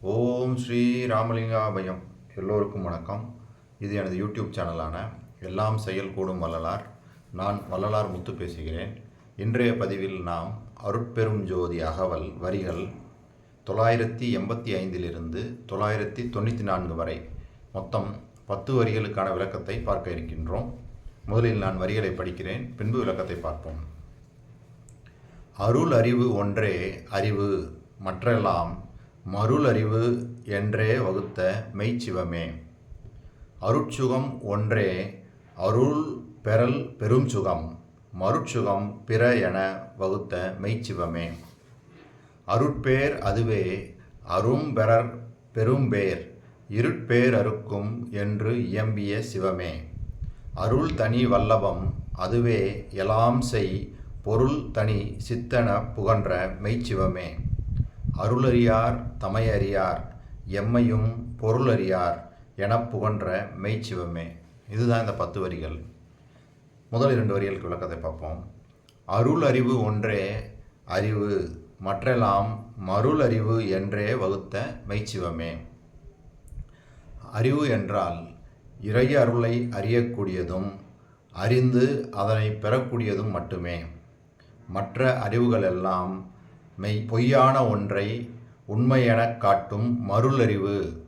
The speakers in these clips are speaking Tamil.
ஓம் ஸ்ரீ ராமலிங்காபயம். எல்லோருக்கும் வணக்கம். இது எனது யூடியூப் சேனலான எல்லாம் செயல் கூடும் வள்ளலார். நான் வள்ளலார் முத்து பேசுகிறேன். இன்றைய பதிவில் நாம் அருட்பெரும் ஜோதி அகவல் வரிகள் தொள்ளாயிரத்தி எண்பத்தி ஐந்திலிருந்து தொள்ளாயிரத்தி தொண்ணூற்றி நான்கு வரை. மொத்தம் பத்து வரிகளுக்கான விளக்கத்தை பார்க்க இருக்கின்றோம். முதலில் நான் வரிகளை படிக்கிறேன் பின்பு விளக்கத்தை பார்ப்போம். அருள் அறிவு ஒன்றே அறிவு மற்றெல்லாம் மருளறிவு என்றே வகுத்த மெய்ச்சிவமே. அருட்சுகம் ஒன்றே அருள் பெறல் பெரும் சுகம் மருட்சுகம் பிற என வகுத்த மெய்ச்சிவமே. அருட்பேர் அதுவே அரும்பெறர் பெரும்பேர் இருட்பேர் அறுக்கும் என்று இயம்பிய சிவமே. அருள் தனி வல்லவம் அதுவே எலாம் செய் பொருள் தனி சித்தன புகன்ற மெய்ச்சிவமே. அருளறியார் தமையறியார் எம்மையும் பொருளறியார் என புகன்ற மெய்ச்சிவமே. இதுதான் இந்த பத்து வரிகள். முதல் இரண்டு வரிகளுக்கு விளக்கத்தை பார்ப்போம். அருள் அறிவு ஒன்றே அறிவு மற்றெல்லாம் மருள் அறிவு என்றே வகுத்த மெய்ச்சிவமே. அறிவு என்றால் இறை அருளை அறியக்கூடியதும் அறிந்து அதனை பெறக்கூடியதும் மட்டுமே. மற்ற அறிவுகள் எல்லாம் மெய் பொய்யான ஒன்றை உண்மையெனக் காட்டும் மருளறிவு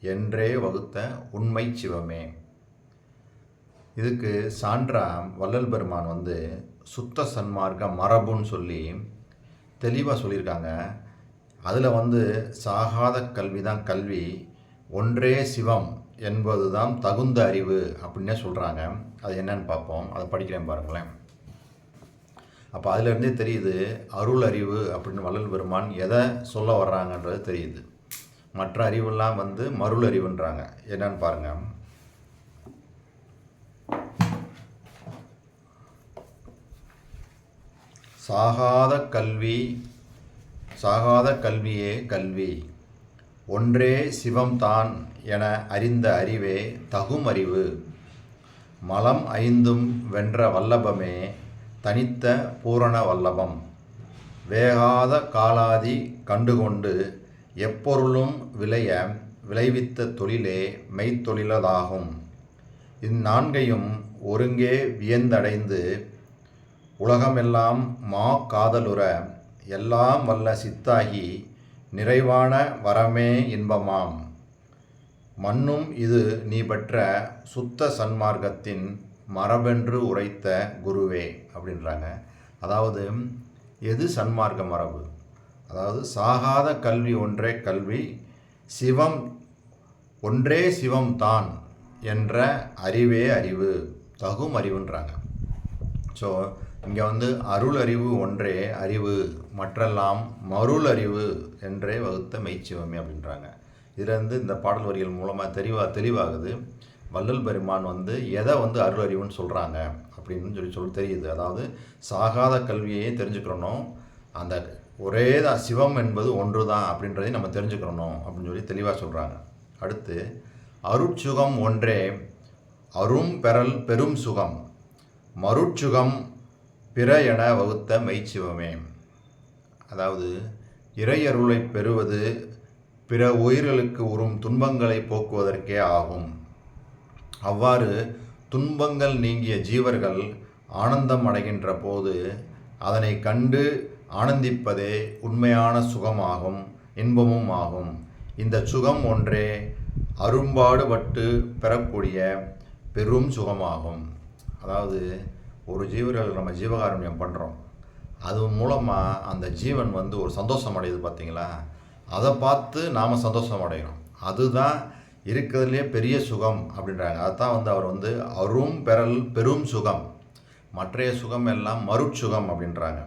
என்றே வகுத்த உண்மை சிவமே. இதுக்கு சான்றா வள்ளல் பெருமான் வந்து சுத்த சன்மார்க்க மரபுன்னு சொல்லி தெளிவாக சொல்லியிருக்காங்க. அதில் வந்து சாகாத கல்வி தான் கல்வி ஒன்றே சிவம் என்பது தான் தகுந்த அறிவு அப்படின்னே சொல்கிறாங்க அது என்னன்னு பார்ப்போம். அதை படிக்கிறேன் பாருங்களேன். அப்போ அதுலேருந்தே தெரியுது அருள் அறிவு அப்படின்னு வள்ளல் பெருமான் எதை சொல்ல வர்றாங்கன்றது தெரியுது. மற்ற அறிவெல்லாம் வந்து மருள் அறிவுன்றாங்க. என்னன்னு பாருங்க. சாகாத கல்வி சாகாத கல்வியே கல்வி. ஒன்றே சிவம்தான் என அறிந்த அறிவே தகும் அறிவு. மலம் ஐந்தும் வென்ற வல்லபமே தனித்த பூரண வல்லபம் வேகாத காலாதி கண்டுகொண்டு எப்பொருளும் விளைய விளைவித்த தொழிலே மெய்த்தொழிலதாகும். இந்நான்கையும் ஒருங்கே வியந்தடைந்து உலகமெல்லாம் மா காதலுற எல்லாம் வல்ல சித்தாகி நிறைவான வரமே இன்பமாம். மண்ணும் இது நீ பெற்ற சுத்த சன்மார்க்கத்தின் மரபென்று உரைத்த குருவே அப்படின்றாங்க. அதாவது எது சன்மார்க்க மரபு? அதாவது சாகாத கல்வி ஒன்றே கல்வி சிவம் ஒன்றே சிவம் தான் என்ற அறிவே அறிவு தகும் அறிவுன்றாங்க. ஸோ இங்கே வந்து அருள் அறிவு ஒன்றே அறிவு மற்றெல்லாம் மருள் அறிவு என்றே வகுத்த மெய்ச்சிவமே அப்படின்றாங்க. இதுலேருந்து இந்த பாடல் வரிகள் மூலமாக தெளிவாக தெளிவாகுது. வள்ளல் பெருமான் வந்து எதை வந்து அருள் அறிவுன்னு சொல்கிறாங்க அப்படின்னு சொல்லி சொல்லி தெரியுது. அதாவது சாகாத கல்வியையே தெரிஞ்சுக்கிறணும். அந்த ஒரே தான் சிவம் என்பது ஒன்று தான் அப்படின்றதையும் நம்ம தெரிஞ்சுக்கிறணும் அப்படின்னு சொல்லி தெளிவாக சொல்கிறாங்க அடுத்து அருட்சுகம் ஒன்றே அரும் பெறல் பெரும் சுகம் மருட்சுகம் பிற என வகுத்த மெய்ச்சிவமே. அதாவது இறையருளை பெறுவது பிற உயிர்களுக்கு உறும் துன்பங்களை போக்குவதற்கே ஆகும். அவ்வாறு துன்பங்கள் நீங்கிய ஜீவர்கள் ஆனந்தம் அடைகின்ற போது அதனை கண்டு ஆனந்திப்பதே உண்மையான சுகமாகும் இன்பமும் ஆகும். இந்த சுகம் ஒன்றே அரும்பாடுபட்டு பெறக்கூடிய பெரும் சுகமாகும். அதாவது ஒரு ஜீவர்கள் நம்ம ஜீவகாரண்யம் பண்ணுறோம் அது மூலமாக அந்த ஜீவன் வந்து ஒரு சந்தோஷம் அடையுது பார்த்தீங்களா அதை பார்த்து நாம் சந்தோஷம் அடைகிறோம் அதுதான் இருக்கிறதுலே பெரிய சுகம் அப்படின்றாங்க. அதுதான் வந்து அவர் வந்து அரும் பெறல் பெரும் சுகம் மற்றைய சுகம் எல்லாம் மருட்சுகம் அப்படின்றாங்க.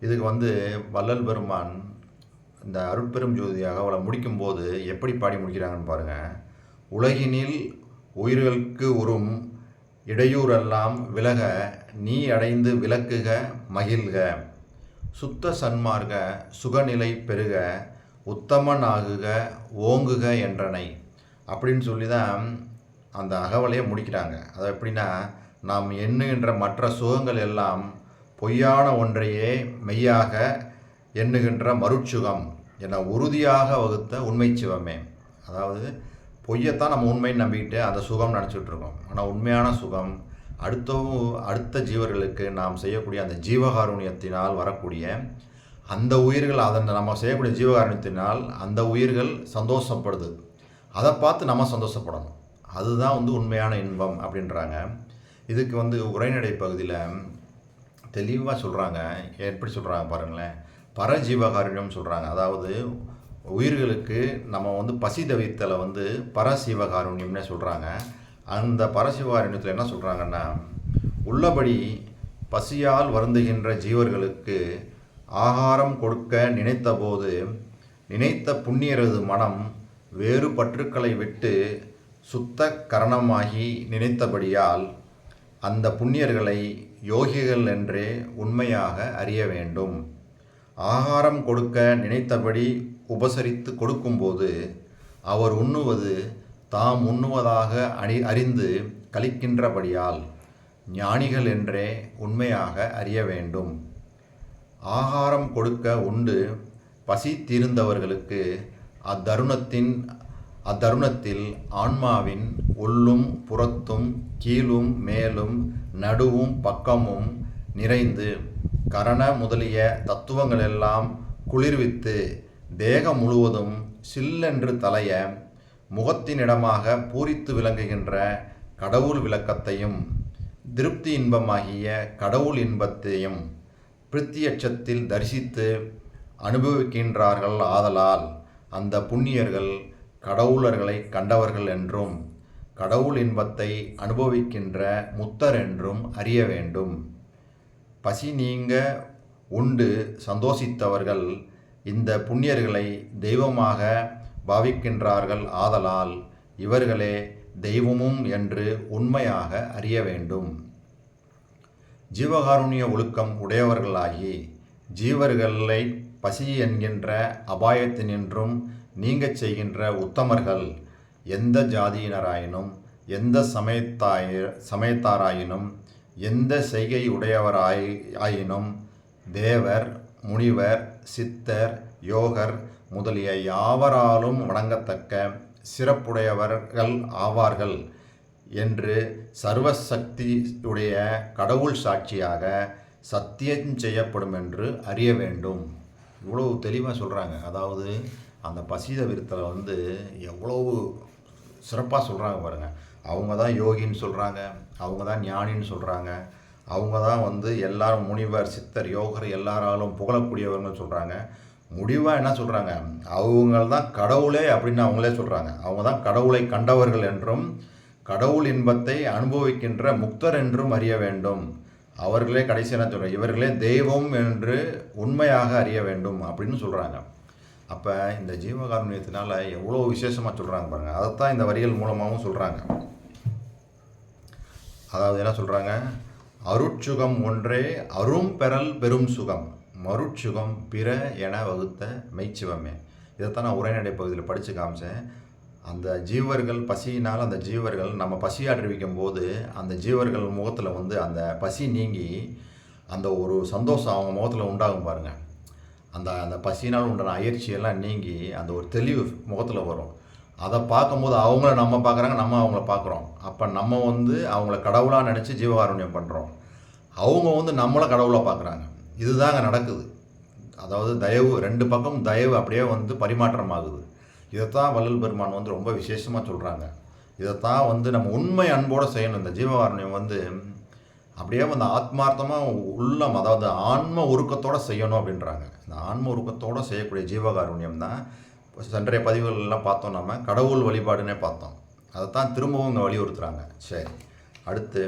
இதுக்கு வந்து வள்ளல் பெருமான் இந்த அருட்பெரும் ஜோதியாக அவளை முடிக்கும்போது எப்படி பாடி முடிக்கிறாங்கன்னு பாருங்கள் உலகினில் உயிர்களுக்கு உறும் இடையூறெல்லாம் விலக நீ அடைந்து விளக்குக மகிழ்க. சுத்த சன்மார்க்க சுகநிலை பெருக உத்தமன் ஆகுக ஓங்குக என்றனை. அப்படின்னு சொல்லி தான் அந்த அகவலையை முடிக்கிறாங்க. அது எப்படின்னா நாம் எண்ணுகின்ற மற்ற சுகங்கள் எல்லாம் பொய்யான ஒன்றையே மெய்யாக எண்ணுகின்ற மருட்சுகம் என உறுதியாக வகுத்த உண்மை சிவமே. அதாவது பொய்யத்தான் நம்ம உண்மைன்னு நம்பிக்கிட்டு அந்த சுகம் நினச்சிட்ருக்கோம் ஆனால் உண்மையான சுகம் அடுத்த அடுத்த ஜீவர்களுக்கு நாம் செய்யக்கூடிய அந்த ஜீவகாருண்யத்தினால் வரக்கூடிய அந்த உயிர்கள் அதன் நம்ம செய்யக்கூடிய ஜீவகாருண்யத்தினால் அந்த உயிர்கள் சந்தோஷப்படுது. அதை பார்த்து நம்ம சந்தோஷப்படணும். அதுதான் வந்து உண்மையான இன்பம் அப்படின்றாங்க. இதுக்கு வந்து உரைநடை பகுதியில் தெளிவாக சொல்கிறாங்க எப்படி சொல்கிறாங்க பாருங்களேன். பரஜீவகாரியம் சொல்கிறாங்க அதாவது உயிர்களுக்கு நம்ம வந்து பசி தவித்தலை வந்து பரசீவகாருண்யம்னே சொல்கிறாங்க அந்த பரசிவகாருண்யத்தில் என்ன சொல்கிறாங்கன்னா உள்ளபடி பசியால் வருந்துகின்ற ஜீவர்களுக்கு ஆகாரம் கொடுக்க நினைத்தபோது நினைத்த புண்ணியரது மனம் வேறு பற்றுக்களை விட்டு சுத்த கரணமாகி நினைத்தபடியால் அந்த புண்ணியர்களை யோகிகள் என்றே உண்மையாக அறிய வேண்டும். ஆகாரம் கொடுக்க நினைத்தபடி உபசரித்து கொடுக்கும்போது அவர் உண்ணுவது தாம் உண்ணுவதாக அணி அறிந்து கழிக்கின்றபடியால் ஞானிகள் என்றே உண்மையாக அறிய வேண்டும். ஆகாரம் கொடுக்க உண்டு பசி தீர்ந்தவர்களுக்கு அத்தருணத்தின் அத்தருணத்தில் ஆன்மாவின் உள்ளும் புறத்தும் கீழும் மேலும் நடுவும் பக்கமும் நிறைந்து கரண முதலிய தத்துவங்களெல்லாம் குளிர்வித்து தேகம் முழுவதும் சில்லென்று தலைய முகத்தினிடமாக பூரித்து விளங்குகின்ற கடவுள் விளக்கத்தையும் திருப்தி இன்பமாகிய கடவுள் இன்பத்தையும் பிரித்தியட்சத்தில் தரிசித்து அனுபவிக்கின்றார்கள் ஆதலால். அந்த புண்ணியர்கள் கடவுளர்களை கண்டவர்கள் என்றும் கடவுள் இன்பத்தை அனுபவிக்கின்ற முத்தர் என்றும் அறிய வேண்டும். பசி நீங்க உண்டு சந்தோஷித்தவர்கள் இந்த புண்ணியர்களை தெய்வமாக பாவிக்கின்றார்கள் ஆதலால் இவர்களே தெய்வமும் என்று உண்மையாக அறிய வேண்டும். ஜீவகாருண்ய ஒழுக்கம் உடையவர்களாகி ஜீவர்களை பசி என்கின்ற அபாயத்தினின்றும் நீங்கச் செய்கின்ற உத்தமர்கள் எந்த ஜாதியினராயினும் எந்த சமயத்தாய சமயத்தாராயினும் எந்த செய்கை உடையவராய் ஆயினும் தேவர் முனிவர் சித்தர் யோகர் முதலிய யாவராலும் வணங்கத்தக்க சிறப்புடையவர்கள் ஆவார்கள் என்று சர்வசக்தியுடைய கடவுள் சாட்சியாக சத்தியம் செய்யப்படும் என்று அறிய வேண்டும். இவ்வளவு தெளிவாக சொல்கிறாங்க அதாவது அந்த பசித விருத்தலை வந்து எவ்வளவு சிறப்பாக சொல்கிறாங்க பாருங்கள் அவங்க தான் யோகின்னு சொல்கிறாங்க அவங்க தான் ஞானின்னு சொல்கிறாங்க அவங்க தான் வந்து எல்லாரும் முனிவர் சித்தர் யோகர் எல்லாராலும் புகழக்கூடியவர்கள் சொல்கிறாங்க முடிவாக என்ன சொல்கிறாங்க அவங்க தான் கடவுளே அப்படின்னு அவங்களே சொல்கிறாங்க அவங்க தான் கடவுளை கண்டவர்கள் என்றும் கடவுள் இன்பத்தை அனுபவிக்கின்ற முக்தர் என்றும் அறிய வேண்டும். அவர்களே கடைசி என்ன சொல்கிறாங்க இவர்களே தெய்வம் என்று உண்மையாக அறிய வேண்டும் அப்படின்னு சொல்கிறாங்க அப்போ இந்த ஜீவகாருண்யத்தினால் எவ்வளோ விசேஷமாக சொல்கிறாங்க பாருங்கள் அதைத்தான் இந்த வரிகள் மூலமாகவும் சொல்கிறாங்க அதாவது என்ன சொல்கிறாங்க அருட்சுகம் ஒன்றே அரும் பெறல் பெரும் சுகம். மருட்சுகம் பிற என வகுத்த மெய்ச்சிவமே. இதைத்தான் நான் உரைநடை பகுதியில் படித்து காமிச்சேன். அந்த ஜீவர்கள் பசியினால் அந்த ஜீவர்கள் நம்ம பசியாற்றுவிக்கும் போது அந்த ஜீவர்கள் முகத்தில் வந்து அந்த பசி நீங்கி அந்த ஒரு சந்தோஷம் அவங்க முகத்தில் உண்டாகும் பாருங்கள் அந்த அந்த பசியினால் உண்டான அயற்சியெல்லாம் நீங்கி அந்த ஒரு தெளிவு முகத்தில் வரும். அதை பார்க்கும்போது அவங்கள நம்ம பார்க்குறாங்க நம்ம அவங்கள பார்க்குறோம். அப்போ நம்ம வந்து அவங்கள கடவுளாக நினச்சி ஜீவகாருண்யம் பண்ணுறோம் அவங்க வந்து நம்மளை கடவுளாக பார்க்குறாங்க. இதுதாங்க நடக்குது. அதாவது தயவு ரெண்டு பக்கம் தயவு அப்படியே வந்து பரிமாற்றமாகுது. இதைத்தான் வள்ளல் பெருமான் வந்து ரொம்ப விசேஷமாக சொல்கிறாங்க இதைத்தான் வந்து நம்ம உண்மை அன்போடு செய்யணும். இந்த ஜீவகாரணியம் வந்து அப்படியே வந்து ஆத்மார்த்தமாக உள்ளம் அதாவது ஆன்ம உருக்கத்தோடு செய்யணும் அப்படின்றாங்க. இந்த ஆன்ம உருக்கத்தோடு செய்யக்கூடிய ஜீவகாருண்யம் தான் சென்றைய பதிவுகள்லாம் பார்த்தோம் நம்ம கடவுள் வழிபாடுன்னே பார்த்தோம். அதைத்தான் திரும்பவும் இங்கே வலியுறுத்துகிறாங்க சரி அடுத்து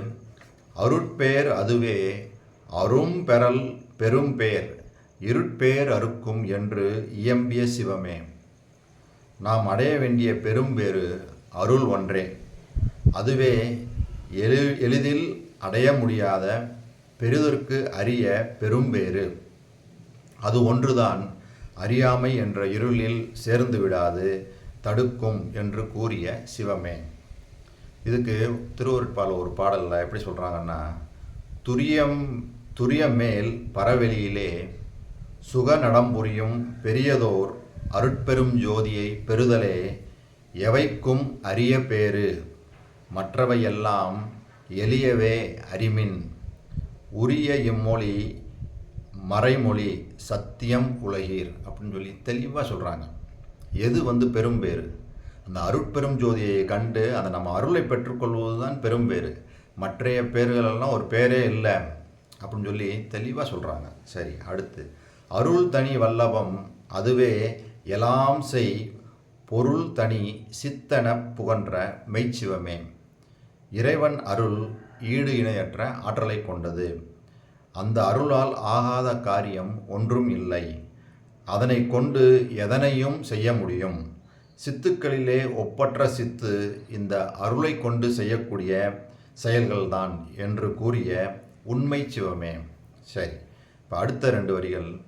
அருட்பேர் அதுவே அரும் பெறல் பெரும் பேர் இருட்பேர் அறுக்கும் என்று இயம்பிய சிவமே. நாம் அடைய வேண்டிய பெரும் பேறு அருள் ஒன்றே. அதுவே எளி எளிதில் அடைய முடியாத பெரிதற்கு அறிய பெரும்பேறு அது ஒன்றுதான் அறியாமை என்ற இருளில் சேர்ந்து விடாது தடுக்கும் என்று கூறிய சிவமே. இதுக்கு திருவருட்பால் ஒரு பாடலில் எப்படி சொல்கிறாங்கன்னா துரியம் துரியம் மேல் பரவெளியிலே சுக நடம்புரியும் பெரியதோர் அருட்பெரும் ஜோதியை பெறுதலே எவைக்கும் அரிய பேறு. மற்றவையெல்லாம் எளியவே அறிமின். உரிய இம்மொழி மறைமொழி சத்தியம் உலகீர் அப்படின்னு சொல்லி தெளிவாக சொல்கிறாங்க எது வந்து பெரும்பேறு அந்த அருட்பெரும் ஜோதியை கண்டு அதை நம்ம அருளை பெற்றுக்கொள்வது தான் பெரும்பேறு மற்றைய பேர்களெல்லாம் ஒரு பேரே இல்லை அப்படின்னு சொல்லி தெளிவாக சொல்கிறாங்க சரி அடுத்து. அருள் தனி வல்லபம் அதுவே எலாம் செய் பொருள் தனி சித்தனப் புகன்ற மெய்ச்சிவமே. இறைவன் அருள் ஈடு இணையற்ற ஆற்றலை கொண்டது. அந்த அருளால் ஆகாத காரியம் ஒன்றும் இல்லை. அதனை கொண்டு எதனையும் செய்ய முடியும். சித்துக்களிலே ஒப்பற்ற சித்து இந்த அருளை கொண்டு செய்யக்கூடிய செயல்கள்தான் என்று கூறிய உண்மை சிவமே சரி இப்போ அடுத்த ரெண்டு வரிகள்.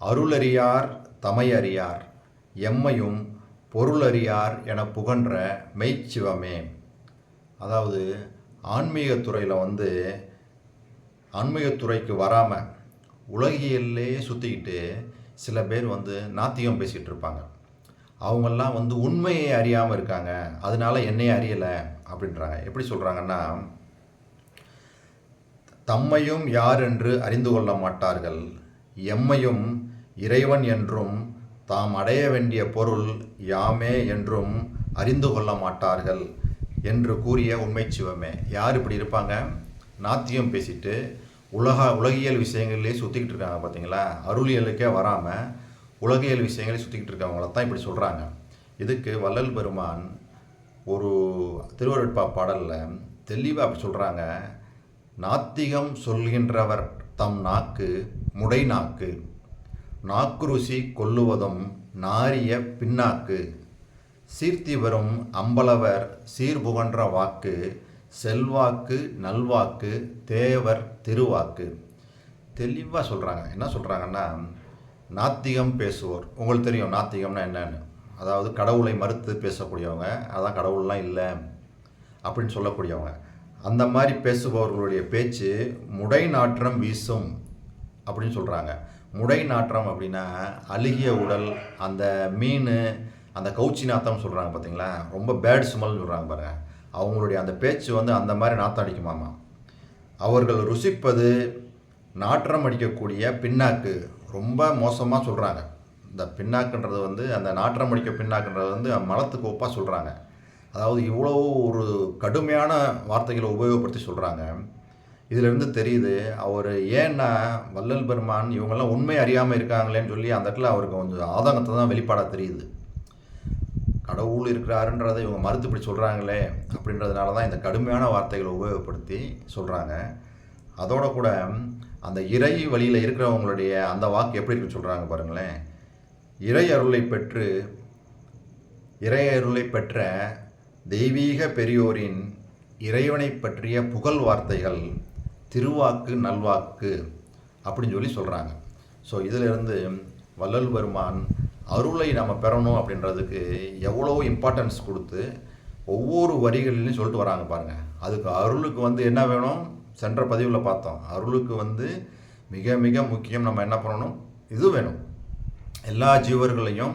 அருளறியார் தமையறியார். எம்மையும் பொருளறியார் என புகன்ற மெய்ச்சிவமே. அதாவது ஆன்மீகத்துறையில் வந்து ஆன்மீகத்துறைக்கு வராமல் உலகியல்லே சுற்றிக்கிட்டு சில பேர் வந்து நாத்தியம் பேசிகிட்டு இருப்பாங்க. அவங்கெல்லாம் வந்து உண்மையை அறியாமல் இருக்காங்க. அதனால என்னையே அறியலை அப்படின்றாங்க. எப்படி சொல்கிறாங்கன்னா தம்மையும் யார் என்று அறிந்து கொள்ள மாட்டார்கள். எம்மையும் இறைவன் என்றும் தாம் அடைய வேண்டிய பொருள் யாமே என்றும் அறிந்து கொள்ள மாட்டார்கள் என்று கூறிய உண்மை சிவமே. யார் இப்படி இருப்பாங்க? நாத்தியம் பேசிட்டு உலக உலகியல் விஷயங்கள்லேயே சுற்றிக்கிட்டு இருக்காங்க பார்த்தீங்களா அருளியலுக்கே வராமல் உலகியல் விஷயங்களே சுற்றிக்கிட்டு இருக்கவங்கள தான் இப்படி சொல்கிறாங்க இதுக்கு வள்ளல் பெருமான் ஒரு திருவருட்பா பாடலில் தெளிவாக அப்படி சொல்கிறாங்க நாத்திகம் சொல்கின்றவர் தம் நாக்கு முடை நாக்கு. நாக்குருசி கொல்லுவதும் நாரிய பின்னாக்கு. சீர்த்தி வரும் அம்பலவர் சீர்புகன்ற வாக்கு செல்வாக்கு நல்வாக்கு தேவர் திருவாக்கு. தெளிவாக சொல்கிறாங்க என்ன சொல்கிறாங்கன்னா நாத்திகம் பேசுவோர். உங்களுக்கு தெரியும் நாத்திகம்னா என்னன்னு. அதாவது கடவுளை மறுத்து பேசக்கூடியவங்க. அதான் கடவுள்லாம் இல்லை அப்படின்னு சொல்லக்கூடியவங்க. அந்த மாதிரி பேசுபவர்களுடைய பேச்சு முடை நாற்றம் வீசும் அப்படின்னு சொல்கிறாங்க முடை நாற்றம் அப்படின்னா அழுகிய உடல் அந்த மீன் அந்த கவுச்சி நாத்தம் சொல்கிறாங்க பார்த்தீங்களா ரொம்ப பேட் ஸ்மெல்னு சொல்கிறாங்க பாருங்கள் அவங்களுடைய அந்த பேச்சு வந்து அந்த மாதிரி நாத்தம் அடிக்குமாமா. அவர்கள் ருசிப்பது நாற்றம் அடிக்கக்கூடிய பின்னாக்கு. ரொம்ப மோசமாக சொல்கிறாங்க இந்த பின்னாக்குன்றது வந்து அந்த நாற்றம் அடிக்க பின்னாக்குன்றது வந்து மலத்துக்கு ஒப்பாக சொல்கிறாங்க அதாவது இவ்வளோ ஒரு கடுமையான வார்த்தைகளை உபயோகப்படுத்தி சொல்கிறாங்க இதிலிருந்து தெரியுது அவர் ஏன்னா வள்ளல் பெருமான் இவங்கெல்லாம் உண்மை அறியாமல் இருக்காங்களேன்னு சொல்லி அந்த இடத்துல அவருக்கு கொஞ்சம் ஆதங்கத்தை தான் வெளிப்பாடாக தெரியுது. கடவுள் இருக்கிறாருன்றதை இவங்க மறுத்து இப்படி சொல்கிறாங்களே அப்படின்றதுனால தான் இந்த கடுமையான வார்த்தைகளை உபயோகப்படுத்தி சொல்கிறாங்க அதோட கூட அந்த இறை வழியில் இருக்கிறவங்களுடைய அந்த வாக்கு எப்படி இருக்குன்னு சொல்கிறாங்க பாருங்களேன். இறை அருளை பெற்று இறை அருளை பெற்ற தெய்வீக பெரியோரின் இறைவனை பற்றிய புகழ் வார்த்தைகள் திருவாக்கு நல்வாக்கு அப்படின்னு சொல்லி சொல்கிறாங்க ஸோ இதிலிருந்து வள்ளல் பெருமான் அருளை நம்ம பெறணும் அப்படின்றதுக்கு எவ்வளோ இம்பார்ட்டன்ஸ் கொடுத்து ஒவ்வொரு வரிகளிலையும் சொல்லிட்டு வராங்க பாருங்கள் அதுக்கு அருளுக்கு வந்து என்ன வேணும்? சென்ற பதிவில் பார்த்தோம். அருளுக்கு வந்து மிக மிக முக்கியம். நம்ம என்ன பண்ணணும்? இது வேணும். எல்லா ஜீவர்களையும்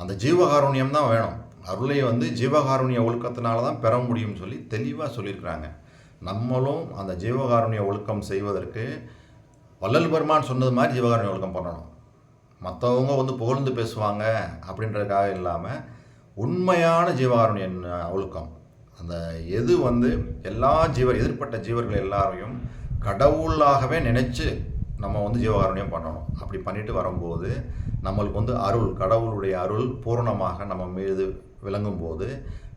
அந்த ஜீவகாருண்யம் தான் வேணும். அருளை வந்து ஜீவகாருண்ய ஒழுக்கத்தினால தான் பெற முடியும்னு சொல்லி தெளிவாக சொல்லியிருக்கிறாங்க. நம்மளும் அந்த ஜீவகாருண்ய ஒழுக்கம் செய்வதற்கு வள்ளல் பெருமான் சொன்னது மாதிரி ஜீவகாருண்ய ஒழுக்கம் பண்ணணும். மற்றவங்க வந்து புகழ்ந்து பேசுவாங்க அப்படின்றதுக்காக இல்லாமல் உண்மையான ஜீவகாருண்ய ஒழுக்கம். அந்த எது வந்து எல்லா ஜீவர் எதிர்ப்பட்ட ஜீவர்கள் எல்லாரையும் கடவுளாகவே நினச்சி நம்ம வந்து ஜீவகாருண்யம் பண்ணணும். அப்படி பண்ணிட்டு வரும்போது நம்மளுக்கு வந்து அருள் கடவுளுடைய அருள் பூரணமாக நம்ம மீது விளங்கும்போது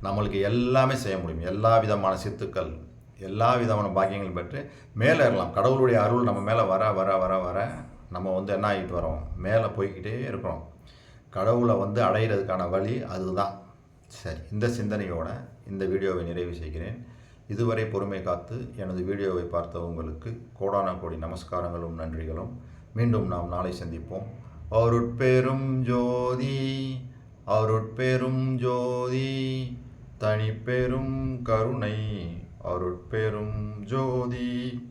நம்மளுக்கு எல்லாமே செய்ய முடியும். எல்லா விதமான சித்துக்கள் எல்லா விதமான பாக்கியங்களும் பெற்று மேலே ஏறலாம். கடவுளுடைய அருள் நம்ம மேலே வர வர வர வர நம்ம வந்து என்ன ஆகிட்டு வரோம்? மேலே போய்க்கிட்டே இருக்கிறோம். கடவுளை வந்து அடையிறதுக்கான வழி அதுதான். சரி இந்த சிந்தனையோட இந்த வீடியோவை நிறைவு செய்கிறேன். இதுவரை பொறுமை காத்து எனது வீடியோவை பார்த்த உங்களுக்கு கோடான கோடி நமஸ்காரங்களும் நன்றிகளும். மீண்டும் நாம் நாளை சந்திப்போம். அருட்பெரும் ஜோதி அருட்பெரும் ஜோதி தனிப்பெரும் கருணை. அருட்பெரும் ஜோதி.